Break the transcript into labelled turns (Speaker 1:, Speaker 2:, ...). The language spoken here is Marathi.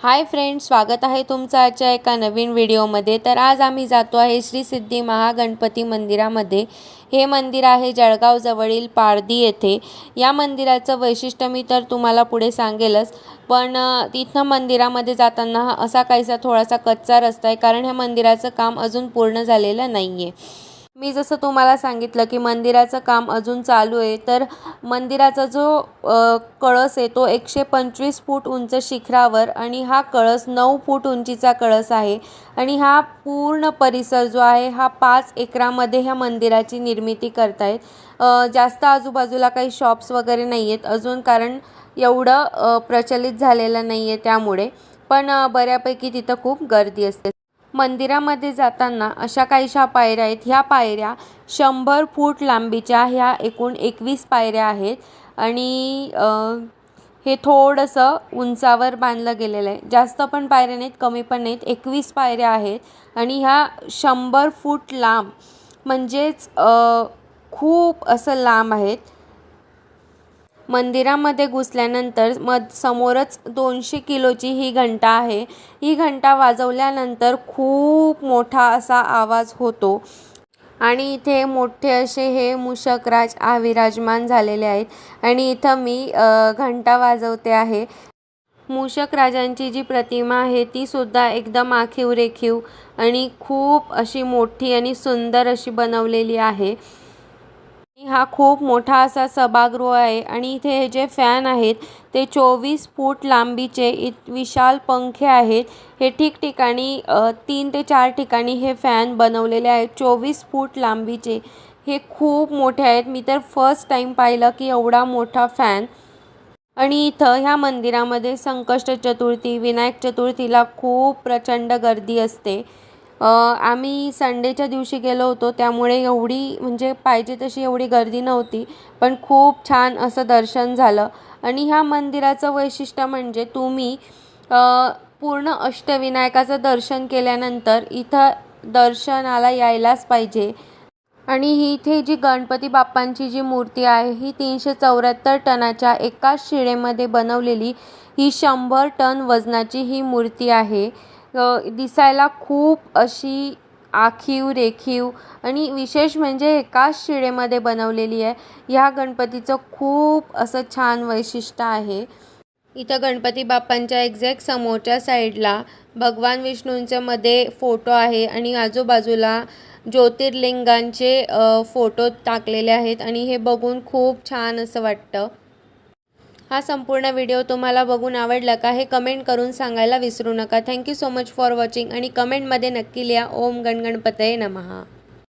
Speaker 1: हाय फ्रेंड्स स्वागत आहे तुमचं आजच्या एका नवीन व्हिडिओमध्ये. तर आज आम्ही जातो आहे श्री सिद्धी महागणपती मंदिरामध्ये. हे मंदिर आहे जळगावजवळील पारदी येथे. या मंदिराचं वैशिष्ट्य मी तर तुम्हाला पुढे सांगेलच पण तिथनं मंदिरामध्ये जाताना हा असा काहीसा थोडासा कच्चा रस्ता आहे कारण ह्या मंदिराचं काम अजून पूर्ण झालेलं नाही आहे मी जसं तुम्हाला सांगितलं की मंदिराचं काम अजून चालू आहे तर मंदिराचा जो कळस आहे तो एकशे पंचवीस फूट उंच शिखरावर आणि हा कळस नऊ फूट उंचीचा कळस आहे आणि हा पूर्ण परिसर जो आहे हा पाच एकरामध्ये ह्या मंदिराची निर्मिती करतायत. जास्त आजूबाजूला काही शॉप्स वगैरे नाही आहेत अजून कारण एवढं प्रचलित झालेलं नाही आहे त्यामुळे. पण बऱ्यापैकी तिथं खूप गर्दी असते. मंदिरामध्ये जाताना अशा काहीशा पायऱ्या आहेत. ह्या पायऱ्या शंभर फूट लांबीच्या ह्या एकूण एकवीस पायऱ्या आहेत. आणि हे थोडंसं उंचावर बांधलं गेलेलं आहे. जास्त पण पायऱ्या नाहीत कमी पण नाहीत. एकवीस पायऱ्या आहेत. आणि ह्या शंभर फूट लांब म्हणजेच खूप असं लांब आहेत. मंदिरामध्ये घुसल्यानंतर मध समोरच दोनशे किलोची ही घंटा आहे. ही घंटा वाजवल्यानंतर खूप मोठा असा आवाज होतो. आणि इथे मोठे असे हे मूषकराज आ विराजमान झालेले आहेत. आणि इथं मी घंटा वाजवते आहे. मूषक राजांची जी प्रतिमा आहे ती सुद्धा एकदम आखीव रेखीव आणि खूप अशी मोठी आणि सुंदर अशी बनवलेली आहे. हा खूप मोठा असा सभागृह आहे. आणि इथे हे जे फॅन आहेत ते चोवीस फूट लांबीचे इत विशाल पंखे आहेत. हे ठिकठिकाणी अ, तीन ते चार ठिकाणी हे फॅन बनवलेले आहेत. चोवीस फूट लांबीचे. हे खूप मोठे आहेत. मी तर फर्स्ट टाईम पाहिलं की एवढा मोठा फॅन. आणि इथं ह्या मंदिरामध्ये संकष्ट चतुर्थी विनायक चतुर्थीला खूप प्रचंड गर्दी असते. आम्ही संडेच्या दिवशी गेलो होतो. त्यामुळे एवढी म्हणजे पाहिजे तशी एवढी गर्दी नव्हती. पण खूप छान असं दर्शन झालं. आणि ह्या मंदिराचं वैशिष्ट्य म्हणजे तुम्ही पूर्ण अष्टविनायकाचं दर्शन केल्यानंतर इथं दर्शनाला यायलाच पाहिजे. आणि ही इथे जी गणपती बाप्पांची जी मूर्ती आहे ही तीनशे चौऱ्याहत्तर टनाच्या एकाच शिळेमध्ये बनवलेली ही शंभर टन वजनाची ही मूर्ती आहे. दिसायला खूप अशी आखीव रेखीव आणि विशेष म्हणजे एकाच शिळेमध्ये बनवलेली आहे. ह्या गणपतीचं खूप असं छान वैशिष्ट्य आहे. इथं गणपती बाप्पांच्या एक्झॅक्ट समोरच्या साईडला भगवान विष्णूंच्या मध्ये फोटो आहे आणि आजूबाजूला ज्योतिर्लिंगांचे फोटो टाकलेले आहेत आणि हे बघून खूप छान असं वाटतं. हा संपूर्ण व्हिडिओ तुम्हाला बघून आवडला का हे कमेंट करून सांगायला विसरू नका. Thank you so much for watching आणि कमेंटमध्ये नक्की लिहा. ओम गणगणपतये नमहा